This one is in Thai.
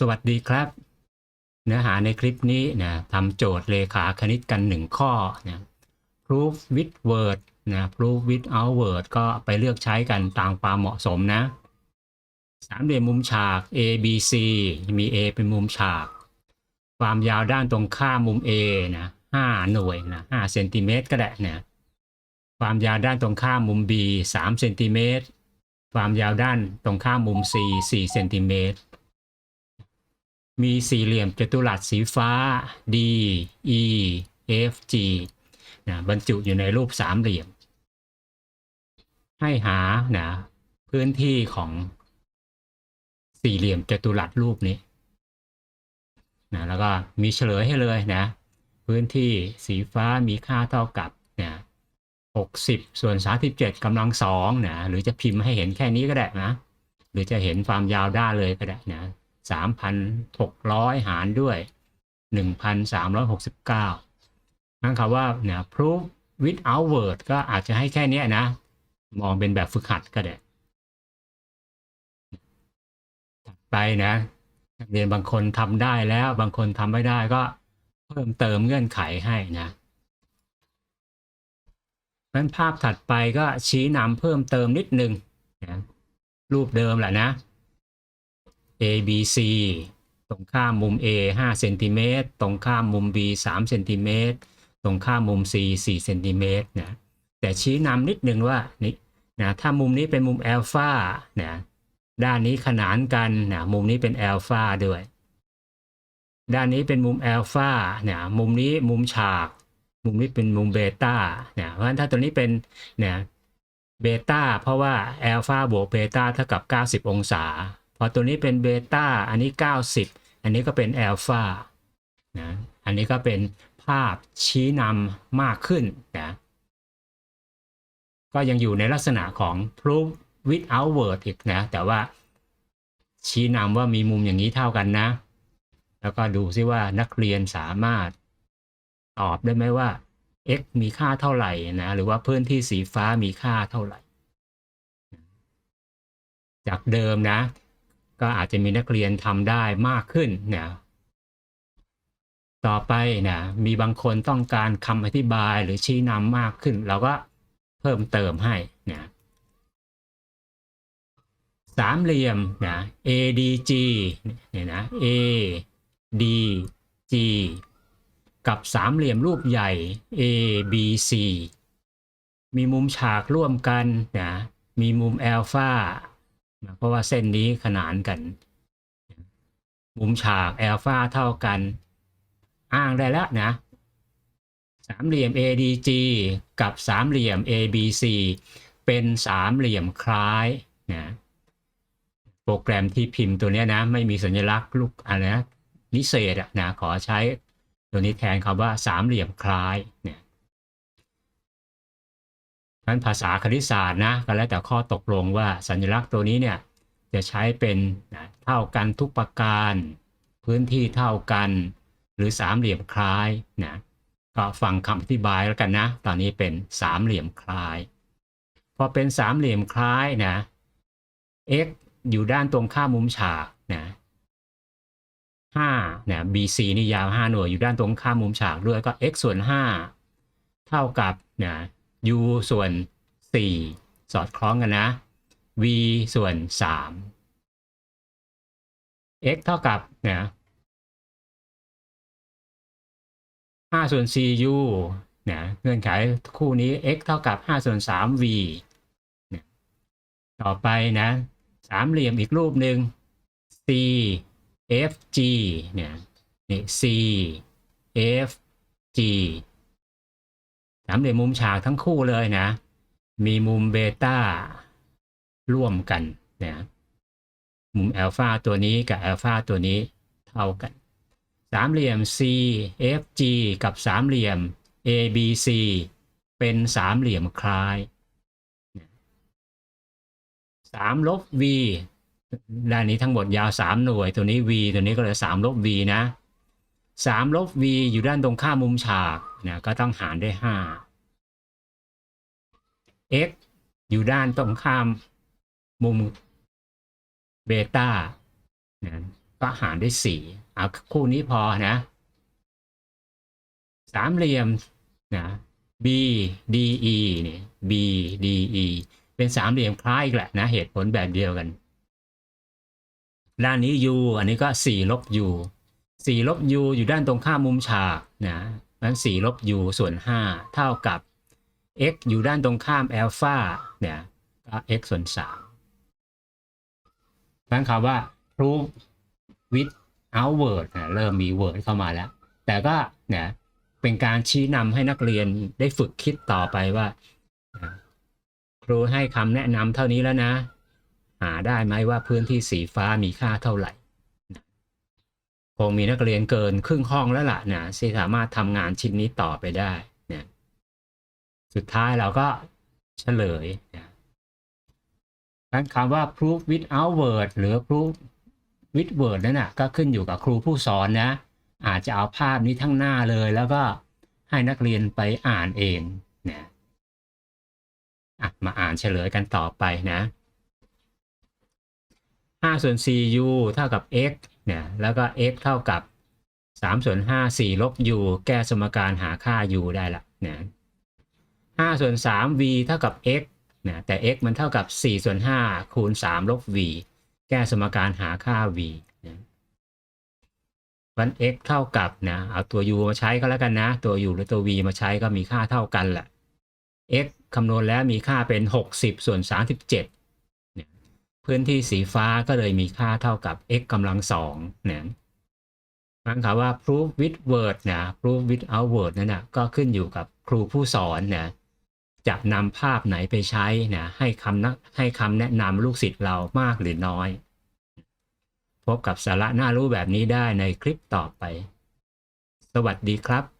สวัสดีครับ เนื้อหาในคลิปนี้นะทำโจทย์เลขาคณิตกันหนึ่งข้อนะ proof with word นะ proof without word ก็ไปเลือกใช้กันตามความเหมาะสมนะ สามเหลี่ยมมุมฉาก A B C มี A เป็นมุมฉาก ความยาวด้านตรงข้ามมุม A นะห้าหน่วยนะห้าเซนติเมตรก็ได้นะความยาวด้านตรงข้ามมุม B สามเซนติเมตรความยาวด้านตรงข้ามมุม C สี่เซนติเมตร มีสี่เหลี่ยมจัตุรัสสีฟ้า D E F G นะบรรจุอยู่ในรูปสามเหลี่ยม ให้หานะพื้นที่ของสี่เหลี่ยมจัตุรัสรูปนี้นะแล้วก็มีเฉลยให้เลยนะ พื้นที่สีฟ้ามีค่าเท่ากับนะ60 ส่วน 37กำลังสองนะหรือจะพิมพ์ให้เห็นแค่นี้ก็ได้นะ หรือจะเห็นความยาวด้านเลยก็ได้นะ 3,600 หารด้วย 1,369นั่นคำว่าเนี่ย proof without word ก็อาจจะให้แค่นี้นะ มองเป็นแบบฝึกหัดก็ได้ถัดไปนะนักเรียนบางคนทำได้แล้วบางคนทำไม่ได้ก็เพิ่มเติมเงื่อนไขให้นะเพราะฉะนั้นภาพถัดไปก็ชี้นำเพิ่มเติมนิดนึงนะรูปเดิมแหละนะ A B C ตรงข้ามมุม A 5เซนติเมตรตรงข้ามมุม B 3เซนติเมตรตรงข้ามมุม C 4เซนติเมตรนะแต่ชี้นำนิดนึงว่านี่นะถ้ามุมนี้เป็นมุมแอลฟานะด้านนี้ขนานกันนะมุมนี้เป็นแอลฟาด้วย ด้านนี้เป็นมุมแอลฟาเนี่ยมุมนี้มุมฉาก มุมนี้เป็นมุมเบต้าเนี่ยเพราะฉะนั้นถ้าตัวนี้เป็นเนี่ยเบต้าเพราะว่าแอลฟาบวกเบต้าเท่ากับ 90 องศา พอตัวนี้เป็นเบต้าอันนี้ 90 อันนี้ก็เป็นแอลฟานะอันนี้ก็เป็นภาพชี้นำมากขึ้นนะก็ยังอยู่ในลักษณะของ proof without word อีกนะ แต่ว่าชี้นำว่ามีมุมอย่างนี้เท่ากันนะ แล้วก็ดูซิว่านักเรียนสามารถตอบได้ไหมว่า x มีค่าเท่าไหร่นะ หรือว่าพื้นที่สีฟ้ามีค่าเท่าไหร่ จากเดิมนะ ก็อาจจะมีนักเรียนทำได้มากขึ้นนะต่อไปนะมีบางคนต้องการคำอธิบายหรือชี้นำมากขึ้น เราก็เพิ่มเติมให้นะสามเหลี่ยมนะ ADG เนี่ยนะ ADG กับสามเหลี่ยมรูปใหญ่ ABC มีมุมฉากร่วมกันนะ มีมุมแอลฟา เพราะว่าเส้นนี้ขนานกัน มุมฉากแอลฟาเท่ากัน อ้างได้แล้วนะสามเหลี่ยม ADG กับสามเหลี่ยม ABC เป็นสามเหลี่ยมคล้ายนะโปรแกรมที่พิมพ์ตัวนี้นะ ไม่มีสัญลักษณ์ลูกอะไรนะนิเศษนะขอใช้ตัวนี้แทนคำว่าสามเหลี่ยมคล้ายเนี่ย นั้นภาษาคณิตศาสตร์นะก็แล้วแต่ข้อตกลงว่าสัญลักษณ์ตัวนี้เนี่ยจะใช้เป็นนะเท่ากันทุกประการ พื้นที่เท่ากัน หรือสามเหลี่ยมคล้ายนะก็ฟังคำอธิบายแล้วกันนะ ตอนนี้เป็นสามเหลี่ยมคล้าย พอเป็นสามเหลี่ยมคล้ายนะ x อยู่ด้านตรงข้ามมุมฉากนะห้าเนี่ย BC นี่ยาวห้าหน่วยอยู่ด้านตรงข้ามมุมฉากด้วยก็ x ส่วนห้าเท่ากับนะ u ส่วนสี่สอดคล้องกันนะ v ส่วนสาม x เท่ากับนะห้าส่วน 4u นะเงื่อนไขคู่นี้ x เท่ากับห้าส่วนสาม v นะต่อไปนะสามเหลี่ยมอีกรูปหนึ่ง C F G เนี่ยนี่ C F G สามเหลี่ยมมุมฉากทั้งคู่เลยนะ มีมุมเบต้าร่วมกันนะมุมแอลฟาตัวนี้กับแอลฟาตัวนี้เท่ากัน สามเหลี่ยม C F G กับสามเหลี่ยม A B C เป็นสามเหลี่ยมคล้ายสามลบ v ด้านนี้ทั้งหมดยาวสามหน่วย ตัวนี้ v ตัวนี้ก็เลยสามลบ v นะ สามลบ v อยู่ด้านตรงข้ามมุมฉากนะก็ต้องหารด้วยห้า x อยู่ด้านตรงข้ามมุมเบต้านะก็หารด้วยสี่เอาคู่นี้พอนะสามเหลี่ยมนะ B D E เนี่ย B D E เป็นสามเหลี่ยมคล้ายอีกแหละนะ เหตุผลแบบเดียวกัน ด้านนี้ U อันนี้ก็4ลบ U 4ลบ U อยู่ด้านตรงข้ามมุมฉากนะนั้น4ลบ U ส่วน 5 เท่ากับ x อยู่ด้านตรงข้ามอัลฟาเนี่ยก็ x ส่วน3นั่นคำว่า proof with outward นะเริ่มมี word เข้ามาแล้ว แต่ก็เนี่ยเป็นการชี้นำให้นักเรียนได้ฝึกคิดต่อไปว่าครูให้คำแนะนำเท่านี้แล้วนะ หาได้ไหมว่าพื้นที่สีฟ้ามีค่าเท่าไหร่ คงมีนักเรียนเกินครึ่งห้องแล้วล่ะนะที่สามารถทำงานชิ้นนี้ต่อไปได้นะสุดท้ายเราก็เฉลยนะการคำว่า proof without word หรือ proof with word นั่นนะก็ขึ้นอยู่กับครูผู้สอนนะ อาจจะเอาภาพนี้ทั้งหน้าเลยแล้วก็ให้นักเรียนไปอ่านเองนะอะมาอ่านเฉลยกันต่อไปนะ5ส่วน 4 u เท่ากับ x เนี่ยแล้วก็ x เท่ากับ3ส่วน5 4ลบ u แก้สมการหาค่า u ได้ละเนะ5ส่วน3 v เท่ากับ x นะแต่ x มันเท่ากับ 4 ส่วน 5 คูณ 3 ลบ v แก้สมการหาค่า v นะวัน x เท่ากับนะเอาตัว u มาใช้ก็แล้วกันนะ ตัว u หรือตัว v มาใช้ก็มีค่าเท่ากันแหละ x คำนวณแล้วมีค่าเป็น 60 ส่วน 37เนี่ย พื้นที่สีฟ้าก็เลยมีค่าเท่ากับ x กำลังสองเนี่ยนั่นคำว่า proof with word นะ proof without word นั่นนะก็ขึ้นอยู่กับครูผู้สอนนะจะนำภาพไหนไปใช้นะให้คำนะให้คำแนะนำลูกศิษย์เรามากหรือน้อย พบกับสาระน่ารู้แบบนี้ได้ในคลิปต่อไป สวัสดีครับ